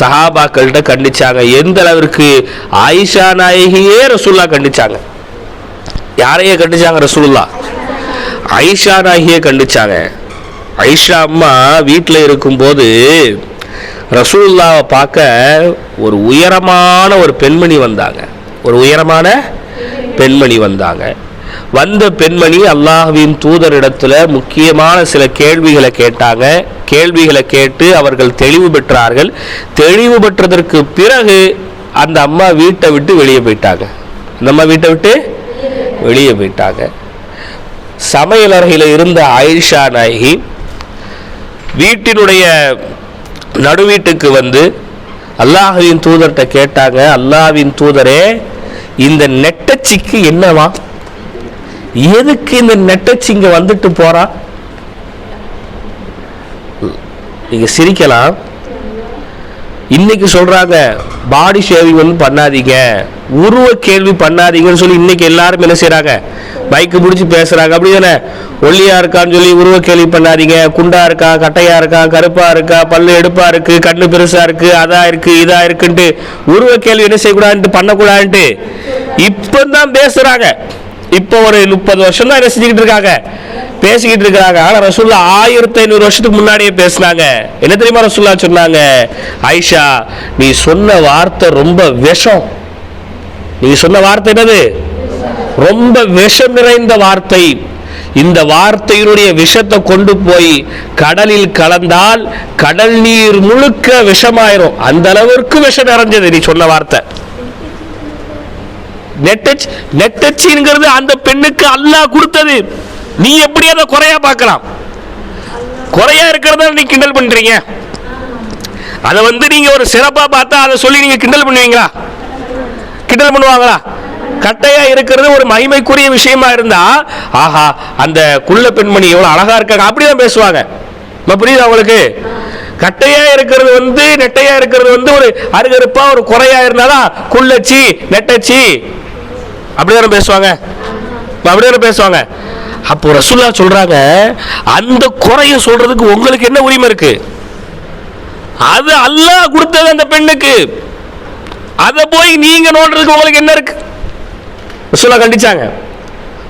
சஹாபாக்கள்கிட்ட கண்டிச்சாங்க. எந்த அளவிற்கு ஆயிஷா நாயகியே ரசூல்லா கண்டிச்சாங்க. யாரையே கண்டிச்சாங்க ரசூல்லா ஐஷா நாயகியே கண்டிச்சாங்க. ஐஷா அம்மா வீட்டில் இருக்கும்போது ரசூல்லாவை பார்க்க ஒரு உயரமான ஒரு பெண்மணி வந்தாங்க. ஒரு உயரமான பெண்மணி வந்தாங்க. வந்த பெண்மணி அல்லாஹுவின் தூதரிடத்துல முக்கியமான சில கேள்விகளை கேட்டாங்க. கேள்விகளை கேட்டு அவர்கள் தெளிவு பெற்றார்கள். தெளிவு பெற்றதற்கு பிறகு அந்த அம்மா வீட்டை விட்டு வெளியே போயிட்டாங்க. அந்த அம்மா வீட்டை விட்டு வெளியே போயிட்டாங்க. சமையலறையில் இருந்த ஆயிஷா நாயகி வீட்டினுடைய நடுவீட்டுக்கு வந்து அல்லாஹுவின் தூதர்கிட்ட கேட்டாங்க. அல்லாஹ்வின் தூதரே இந்த நெட்டச்சிக்கு என்னவா? எதுக்கு இந்த நெட்டச்சு இங்க வந்துட்டு போறா? நீங்க சிரிக்கலாம். இன்னைக்கு சொல்றாங்க பாடி ஷேவிங் வந்து பண்ணாதீங்க. உருவ கேள்வி பண்ணாதீங்கன்னு சொல்லி இன்னைக்கு எல்லாரும் என்ன செய்கிறாங்க பைக்கு பிடிச்சி பேசுறாங்க. அப்படி தானே ஒல்லியா இருக்கான்னு சொல்லி உருவ கேள்வி பண்ணாதீங்க. குண்டா இருக்கா கட்டையா இருக்கா கருப்பா இருக்கா பல்லு எடுப்பா இருக்கு கண்ணு பெருசா இருக்கு அதா இருக்கு இதா இருக்குன்ட்டு உருவ கேள்வி என்ன செய்யக்கூடாதுன்ட்டு பண்ணக்கூடாதுன்ட்டு இப்பதான் பேசுறாங்க. இப்போ ஒரு முப்பது வருஷம் தான் என்ன செஞ்சுக்கிட்டு இருக்காங்க பேசிக்கிட்டு இருக்கிறாங்க. ஆனால் ரசூல்லா ஆயிரத்தி ஐநூறு வருஷத்துக்கு முன்னாடியே பேசினாங்க. என்ன தெரியுமா ரசூல்லா சொன்னாங்க? ஆயிஷா நீ சொன்ன வார்த்தை ரொம்ப விஷம். நீ சொன்ன வார்த்தை என்னது? ரொம்ப விஷம் நிறைந்த வார்த்தை. இந்த வார்த்தையினுடைய விஷத்தை கொண்டு போய் கடலில் கலந்தால் கடல் நீர் முழுக்க விஷமாயிரும். அந்த அளவிற்கு விஷம் நிறைஞ்சது நீ சொன்ன வார்த்தை. நெட்டச் நெட்டச்சிங்கிறது அந்த பெண்ணுக்கு அல்லாஹ் கொடுத்தது. நீ எப்படி அதை குறையா பார்க்கலாம்? குறையா இருக்கிறத நீ கிண்டல் பண்றீங்க. அதை வந்து நீங்க ஒரு சிறப்பா பார்த்தா அதை சொல்லி நீங்க கிண்டல் பண்ணுவீங்களா? கிண்டல் பண்ணுவாங்களா? கட்டையா இருக்கிறது ஒரு மகிமைக்குரிய விஷயமா இருந்தா ஆஹா அந்த குள்ள பெண்மணி எவ்வளவு அழகா இருக்காங்க. அப்படிதான் பேசுவாங்க. புரியுது புரியுதா கட்டையா இருக்கிறது வந்து நெட்டையா இருக்கிறது வந்து ஒரு அருகருப்பா ஒரு குறையா இருந்தாதான் குள்ளச்சி நெட்டச்சி அப்படிதானே பேசுவாங்க? இப்ப அப்படிதானே பேசுவாங்க. அப்போ ரசுல்லா சொல்றாங்க அந்த குறைய சொல்றதுக்கு உங்களுக்கு என்ன உரிமை இருக்கு? அது அல்லாஹ் கொடுத்தது அந்த பெண்ணுக்கு. அதை போய் நீங்க நோண்டுறதுக்கு உங்களுக்கு என்ன இருக்கு? ரசுல்லா கண்டிச்சாங்க.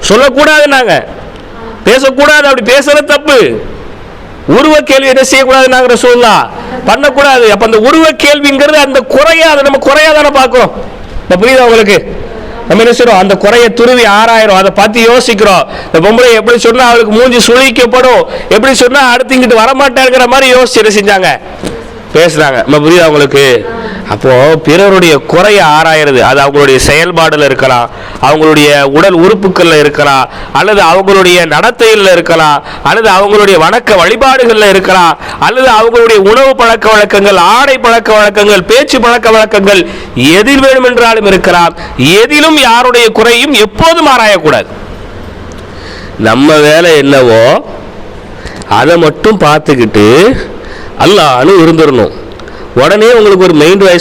சொல்லக்கூடாது நாங்க பேசக்கூடாது அப்படி பேசுறது தப்பு. உருவ கேள்வி என்ன செய்யக்கூடாது நாங்க ரசூல்லா பண்ணக்கூடாது. அப்ப அந்த உருவ கேள்விங்கிறது அந்த குறையா அதை நம்ம குறையா தானே பார்க்கிறோம். இந்த புரியுதா உங்களுக்கு? நம்ம என்ன அந்த குறைய துருவி ஆறாயிரம் அதை பார்த்து யோசிக்கிறோம். இந்த பொம்பளை எப்படி சொன்னா அவளுக்கு மூஞ்சி சுழிக்கப்படும் எப்படி சொன்னா அடுத்து இங்கிட்டு வரமாட்டேங்கிற மாதிரி யோசிச்சு என்ன செஞ்சாங்க? பேசுறாங்க. நம்ம புரியுதா உங்களுக்கு? அப்போ பிறருடைய குறைய ஆராயிறது அது அவங்களுடைய செயல்பாடுல இருக்கலாம் அவங்களுடைய உடல் உறுப்புகள்ல இருக்கலாம் அல்லது அவங்களுடைய நடத்தையில் இருக்கலாம் அல்லது அவங்களுடைய வணக்க வழிபாடுகள்ல இருக்கலாம் அல்லது அவங்களுடைய உணவு பழக்க வழக்கங்கள் ஆடை பழக்க வழக்கங்கள் பேச்சு பழக்க வழக்கங்கள் எதில் வேண்டுமென்றாலும் இருக்கலாம். எதிலும் யாருடைய குறையும் எப்போதும் ஆராயக்கூடாது. நம்ம வேலை என்னவோ அதை மட்டும் பார்த்துக்கிட்டு அல்லான்னு இருந்துடணும் உடனே உங்களுக்கு ஒரு மைண்ட் வாய்ஸ்